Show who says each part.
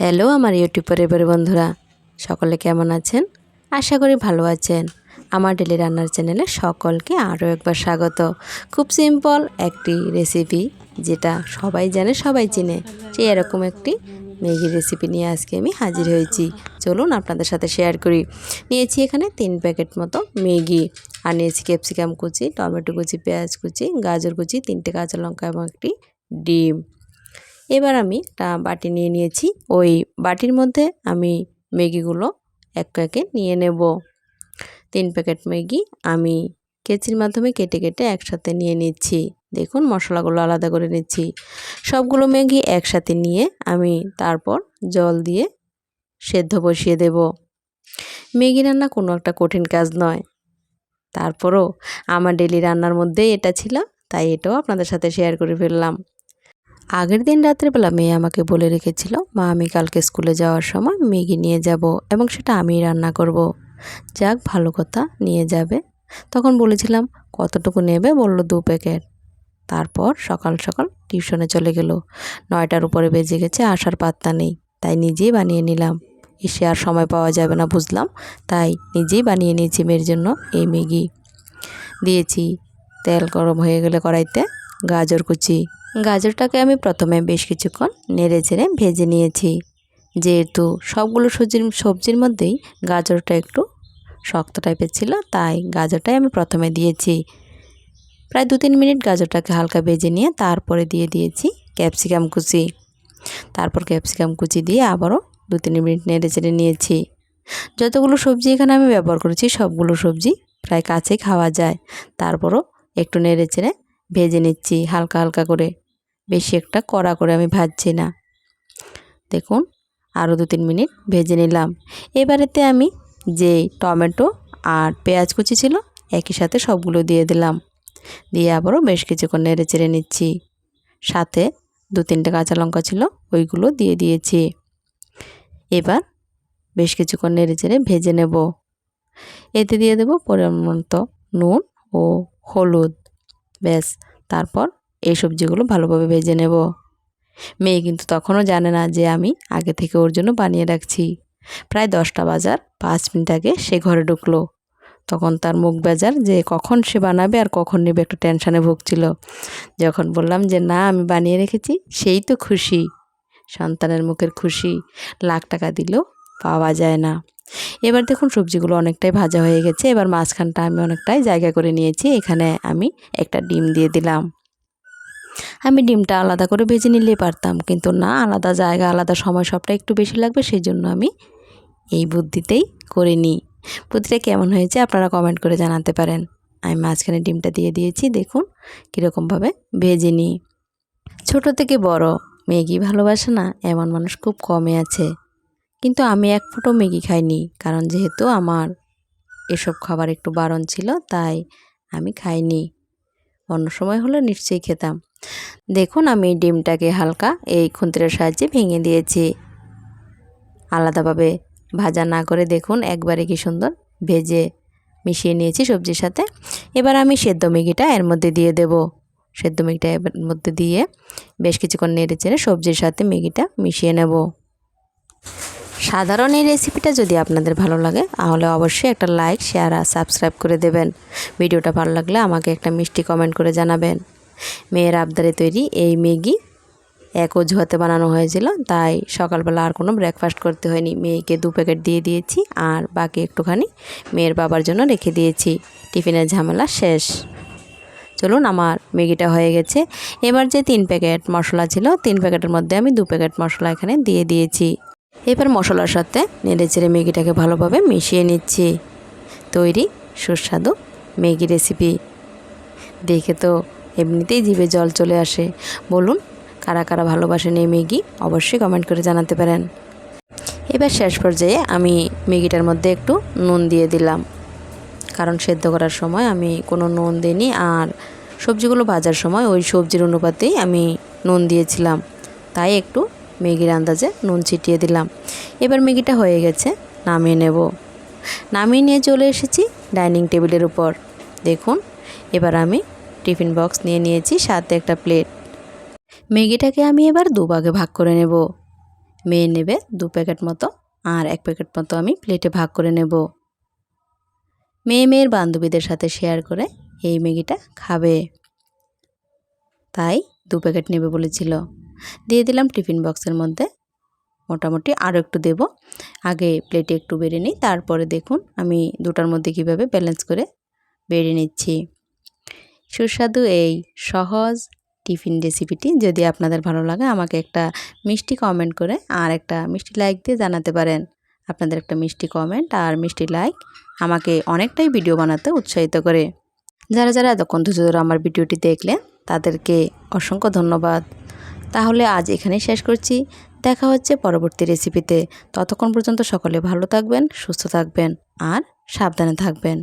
Speaker 1: Hello আমার YouTube পরিবারের বন্ধুরা, সকলে কেমন আছেন? আশা করি ভালো আছেন। আমার ডেলি রান্নার চ্যানেলে সকলকে আরও একবার স্বাগত। খুব সিম্পল একটি রেসিপি যেটা সবাই জানে, সবাই চিনে। সেই এরকম একটি ম্যাগির রেসিপি নিয়ে আজকে আমি হাজির হয়েছি। চলুন আপনাদের সাথে শেয়ার করি। নিয়েছি এখানে তিন প্যাকেট মতো ম্যাগি, আর নিয়েছি ক্যাপসিকাম কুচি, টমেটো কুচি, পেঁয়াজ কুচি, গাজর কুচি, তিনটে কাঁচা লঙ্কা এবং একটি ডিম। এবার আমি একটা বাটি নিয়ে নিয়েছি। ওই বাটির মধ্যে আমি ম্যাগিগুলো এক একে নিয়ে নেব। তিন প্যাকেট ম্যাগি আমি কেচির মাধ্যমে কেটে কেটে একসাথে নিয়ে নিচ্ছি। দেখুন, মশলাগুলো আলাদা করে নিচ্ছি। সবগুলো ম্যাগি একসাথে নিয়ে আমি তারপর জল দিয়ে সেদ্ধ বসিয়ে দেব। ম্যাগি রান্না কোনো একটা কঠিন কাজ নয়। তারপরও আমার ডেলি রান্নার মধ্যেই এটা ছিল, তাই এটাও আপনাদের সাথে শেয়ার করে ফেললাম। আগের দিন রাত্রেবেলা মেয়ে আমাকে বলে রেখেছিল, মা, আমি কালকে স্কুলে যাওয়ার সময় ম্যাগি নিয়ে যাব এবং সেটা আমিই রান্না করব। যাক, ভালো কথা, নিয়ে যাবে। তখন বলেছিলাম, কতটুকু নেবে? বলল, দু প্যাকেট। তারপর সকাল সকাল টিউশনে চলে গেল। নয়টার উপরে বেজে গেছে, আসার পাত্তা নেই, তাই নিজেই বানিয়ে নিলাম। এসে আর সময় পাওয়া যাবে না বুঝলাম, তাই নিজেই বানিয়ে নিয়েছি মেয়ের জন্য এই ম্যাগি। দিয়েছি, তেল গরম হয়ে গেলে কড়াইতে গাজর কুচি। গাজরটাকে আমি প্রথমে বেশ কিছুক্ষণ নেড়ে চেড়ে ভেজে নিয়েছি। যেহেতু সবগুলো সবজির সবজির মধ্যেই গাজরটা একটু শক্ত টাইপের ছিল, তাই গাজরটাই আমি প্রথমে দিয়েছি। প্রায় দু তিন মিনিট গাজরটাকে হালকা ভেজে নিয়ে তারপরে দিয়ে দিয়েছি ক্যাপসিকাম কুচি। তারপর ক্যাপসিকাম কুচি দিয়ে আবারও দু তিন মিনিট নেড়ে চেড়ে নিয়েছি। যতগুলো সবজি এখানে আমি ব্যবহার করেছি, সবগুলো সবজি প্রায় কাছে খাওয়া যায়। তারপরও একটু নেড়ে চেড়ে ভেজে নিচ্ছি হালকা হালকা করে। বেশি একটা কড়া করে আমি ভাজছি না। দেখুন আরও দু তিন মিনিট ভেজে নিলাম। এবারেতে আমি যে টমেটো আর পেঁয়াজ কুচি ছিল, একই সাথে সবগুলো দিয়ে দিলাম। দিয়ে আবারও বেশ কিছুক্ষণ নেড়ে চেড়ে নিচ্ছি। সাথে দু তিনটে কাঁচা লঙ্কা ছিল, ওইগুলো দিয়ে দিয়েছি। এবার বেশ কিছুক্ষণ নেড়ে চেড়ে ভেজে নেব। এতে দিয়ে দেবো পরিমাণ মতো নুন ও হলুদ। ব্যাস তারপর এই সবজিগুলো ভালোভাবে ভেজে নেব। মেয়ে কিন্তু তখনও জানে না যে আমি আগে থেকে ওর জন্য বানিয়ে রাখছি। প্রায় দশটা বাজার পাঁচ মিনিট আগে সে ঘরে ঢুকলো। তখন তার মুখ বেজার যে কখন সে বানাবে আর কখন নেবে একটু টেনশানে ভুগছিল। যখন বললাম যে, না, আমি বানিয়ে রেখেছি, সেই তো খুশি। সন্তানের মুখের খুশি লাখ টাকা দিলেও পাওয়া যায় না। এবার দেখুন সবজিগুলো অনেকটাই ভাজা হয়ে গেছে। এবার মাঝখানটা আমি অনেকটাই জায়গা করে নিয়েছি। এখানে আমি একটা ডিম দিয়ে দিলাম। আমি ডিমটা আলাদা করে ভেজে নিলেই পারতাম, কিন্তু না, আলাদা জায়গা, আলাদা সময় সবটা একটু বেশি লাগবে সেই জন্য আমি এই বুদ্ধিতেই করে নিই। বুদ্ধিটা কেমন হয়েছে আপনারা কমেন্ট করে জানাতে পারেন। আমি মাঝখানে ডিমটা দিয়ে দিয়েছি, দেখুন কীরকমভাবে ভেজে নিই। ছোটো থেকে বড় ম্যাগি ভালোবাসে না? এমন মানুষ খুব কমে আছে। কিন্তু আমি এক ফুটো ম্যাগি খাইনি, কারণ যেহেতু আমার এসব খাবার একটু বারণ ছিল, তাই আমি খাইনি। অন্য সময় হলে নিশ্চয়ই খেতাম। দেখুন, আমি ডিমটাকে হালকা এই খুন্তির সাহায্যে ভেঙে দিয়েছি। আলাদাভাবে ভাজা না করে দেখুন, একবারে কি সুন্দর ভেজে মিশিয়ে নিয়েছি সবজির সাথে। এবার আমি সেদ্ধ ম্যাগিটা এর মধ্যে দিয়ে দেব। সেদ্ধ ম্যাগিটা এর মধ্যে দিয়ে বেশ কিছুক্ষণ নেড়ে চেড়ে সবজির সাথে ম্যাগিটা মিশিয়ে নেব। সাধারণ এই রেসিপিটা যদি আপনাদের ভালো লাগে, তাহলে অবশ্যই একটা লাইক শেয়ার আর সাবস্ক্রাইব করে দেবেন। ভিডিওটা ভালো লাগলে আমাকে একটা মিষ্টি কমেন্ট করে জানাবেন। মেয়ের আবদারে তৈরি এই ম্যাগি এক অজুহাতে বানানো হয়েছিল, তাই সকালবেলা আর কোনো ব্রেকফাস্ট করতে হয়নি। মেয়েকে দু প্যাকেট দিয়ে দিয়েছি আর বাকি একটুখানি মেয়ের বাবার জন্য রেখে দিয়েছি। টিফিনের ঝামেলা শেষ। চলুন, আমার ম্যাগিটা হয়ে গেছে। এবার যে তিন প্যাকেট মশলা ছিল, তিন প্যাকেটের মধ্যে আমি দু প্যাকেট মশলা এখানে দিয়ে দিয়েছি। এবার মশলার সাথে নেড়ে চেড়ে ম্যাগিটাকে ভালোভাবে মিশিয়ে নিচ্ছি। তৈরি সুস্বাদু ম্যাগি রেসিপি। দেখে তো এমনিতেই জিভে জল চলে আসে। বলুন, কারা কারা ভালোবাসেন এই ম্যাগি অবশ্যই কমেন্ট করে জানাতে পারেন। এবার শেষ পর্যায়ে আমি ম্যাগিটার মধ্যে একটু নুন দিয়ে দিলাম। কারণ সেদ্ধ করার সময় আমি কোনো নুন দিইনি আর সবজিগুলো ভাজার সময় ওই সবজির অনুপাতেই আমি নুন দিয়েছিলাম। তাই একটু ম্যাগির আন্দাজে নুন ছিটিয়ে দিলাম। এবার ম্যাগিটা হয়ে গেছে, নামিয়ে নেব। নামিয়ে নিয়ে চলে এসেছি ডাইনিং টেবিলের উপর। দেখুন, এবার আমি টিফিন বক্স নিয়ে নিয়েছি সাথে একটা প্লেট। ম্যাগিটাকে আমি এবার দুভাগে ভাগ করে নেব। মেয়ে নেবে দু প্যাকেট মতো, আর এক প্যাকেট মতো আমি প্লেটে ভাগ করে নেব। মেয়ে মেয়ের বান্ধবীদের সাথে শেয়ার করে এই ম্যাগিটা খাবে। তাই দু প্যাকেট নেবে বলেছিল। দিয়ে দিলাম টিফিন বক্সের মধ্যে। মোটামুটি আরও একটু দেব। আগে প্লেটে একটু বেড়ে নিই, তারপরে দেখুন আমি দুটার মধ্যে কীভাবে ব্যালেন্স করে বেড়ে নিচ্ছি। সুস্বাদু এই সহজ টিফিন রেসিপিটি যদি আপনাদের ভালো লাগে, আমাকে একটা মিষ্টি কমেন্ট করে আর একটা মিষ্টি লাইক দিয়ে জানাতে পারেন। আপনাদের একটা মিষ্টি কমেন্ট আর মিষ্টি লাইক আমাকে অনেকটাই ভিডিও বানাতে উৎসাহিত করে। যারা যারা এতক্ষণ ধৈর্য আমার ভিডিওটি দেখলেন, তাদেরকে অসংখ্য ধন্যবাদ। তাহলে আজ এখানেই শেষ করছি। দেখা হচ্ছে পরবর্তী রেসিপিতে ততক্ষণ পর্যন্ত সকলে ভালো থাকবেন, সুস্থ থাকবেন, আর সাবধানে থাকবেন।